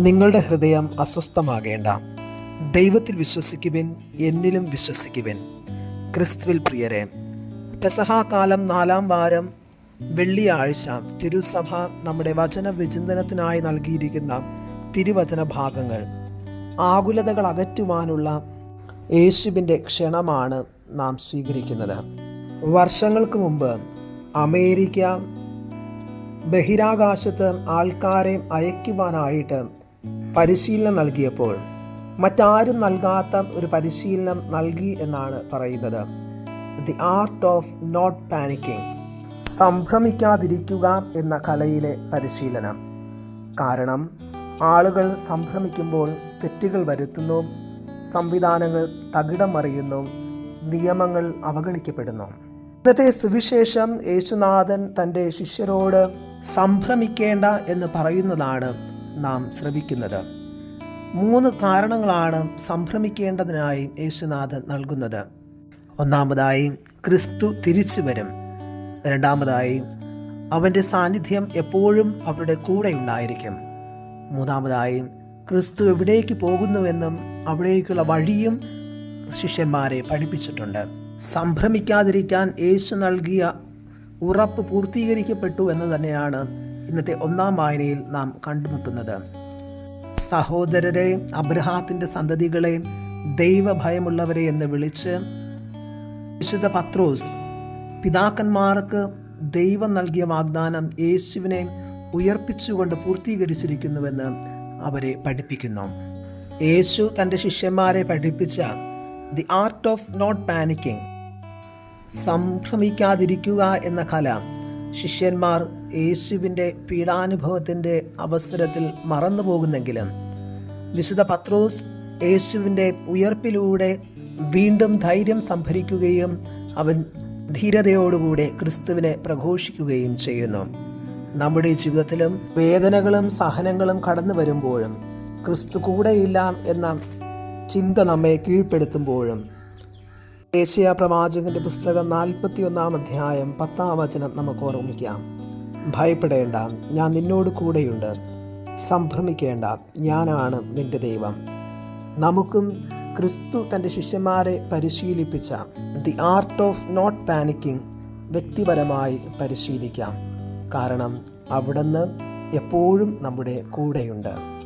നിങ്ങളുടെ ഹൃദയം അസ്വസ്ഥമാകേണ്ട. ദൈവത്തിൽ വിശ്വസിക്കുവിൻ എന്നിലും വിശ്വസിക്കുവിൻ. ക്രിസ്തുവിൽ പ്രിയരെ പെസഹാകാലം നാലാം വാരം വെള്ളിയാഴ്ച തിരുസഭ നമ്മുടെ വചന വിചിന്തനത്തിനായി നൽകിയിരിക്കുന്ന തിരുവചന ഭാഗങ്ങൾ. ആകുലതകൾ അകറ്റുവാനുള്ള യേശുവിന്റെ ക്ഷണമാണ് നാം സ്വീകരിക്കുന്നത്. വർഷങ്ങൾക്ക് മുമ്പ് അമേരിക്ക ബഹിരാകാശത്ത് ആൾക്കാരെ അയക്കുവാനായിട്ട് പരിശീലനം നൽകിയപ്പോൾ മറ്റാരും നൽകാത്ത ഒരു പരിശീലനം നൽകി എന്നാണ് പറയുന്നത്. The art of not panicking സംഭ്രമിക്കാതിരിക്കുക എന്ന കലയിലെ പരിശീലനം. കാരണം ആളുകൾ സംഭ്രമിക്കുമ്പോൾ തെറ്റുകൾ വരുത്തുന്നു സംവിധാനങ്ങൾ തകിടം മറിയുന്നു നിയമങ്ങൾ അവഗണിക്കപ്പെടുന്നു. ഇന്നത്തെ സുവിശേഷം യേശുനാഥൻ തന്റെ ശിഷ്യരോട് സംഭ്രമിക്കേണ്ട എന്ന് പറയുന്നതാണ് നാം ശ്രവിക്കുന്നത്. മൂന്ന് കാരണങ്ങളാണ് സംഭ്രമിക്കേണ്ടതിനായി യേശുനാഥൻ നൽകുന്നത്. ഒന്നാമതായി ക്രിസ്തു തിരിച്ചു വരും. രണ്ടാമതായി അവന്റെ സാന്നിധ്യം എപ്പോഴും അവരുടെ കൂടെ ഉണ്ടായിരിക്കും. മൂന്നാമതായി ക്രിസ്തു എവിടേക്ക് പോകുന്നുവെന്നും അവിടേക്കുള്ള വഴിയും ശിഷ്യന്മാരെ പഠിപ്പിച്ചിട്ടുണ്ട്. സംഭ്രമിക്കാതിരിക്കാൻ യേശു നൽകിയ ഉറപ്പ് പൂർത്തീകരിക്കപ്പെട്ടു എന്ന് തന്നെയാണ് ഇന്നത്തെ ഒന്നാം വായനയിൽ നാം കണ്ടുമുട്ടുന്നത്. സഹോദരരെ അബ്രഹാത്തിന്റെ സന്തതികളെ ദൈവഭയമുള്ളവരെ എന്ന് വിളിച്ച് വിശുദ്ധ പത്രോസ് പിതാക്കന്മാർക്ക് ദൈവം നൽകിയ വാഗ്ദാനം യേശുവിനെ ഉയർപ്പിച്ചുകൊണ്ട് പൂർത്തീകരിച്ചിരിക്കുന്നുവെന്ന് അവരെ പഠിപ്പിക്കുന്നു. യേശു തന്റെ ശിഷ്യന്മാരെ പഠിപ്പിച്ച the art of not panicking സംഭ്രമിക്കാതിരിക്കുക എന്ന കല ശിഷ്യന്മാർ യേശുവിന്റെ പീഡാനുഭവത്തിന്റെ അവസരത്തിൽ മറന്നു പോകുന്നെങ്കിലും വിശുദ്ധ പത്രോസ് യേശുവിന്റെ ഉയർപ്പിലൂടെ വീണ്ടും ധൈര്യം സംഭരിക്കുകയും അവൻ ധീരതയോടുകൂടെ ക്രിസ്തുവിനെ പ്രഘോഷിക്കുകയും ചെയ്യുന്നു. നമ്മുടെ ജീവിതത്തിലും വേദനകളും സഹനങ്ങളും കടന്നു വരുമ്പോഴും ക്രിസ്തു കൂടെയില്ല എന്ന ചിന്ത നമ്മെ കീഴ്പ്പെടുത്തുമ്പോഴും ഏഷ്യ പ്രവാചകന്റെ പുസ്തകം നാൽപ്പത്തി ഒന്നാം അധ്യായം പത്താം വചനം നമുക്ക് ഓർമ്മിക്കാം. ഭയപ്പെടേണ്ട ഞാൻ നിന്നോട് കൂടെയുണ്ട്. സംഭ്രമിക്കേണ്ട ഞാനാണ് നിന്റെ ദൈവം. നമുക്കും ക്രിസ്തു തന്റെ ശിഷ്യന്മാരെ പരിശീലിപ്പിച്ച the art of not panicking വ്യക്തിപരമായി പരിശീലിക്കാം. കാരണം അവിടുന്ന് എപ്പോഴും നമ്മുടെ കൂടെയുണ്ട്.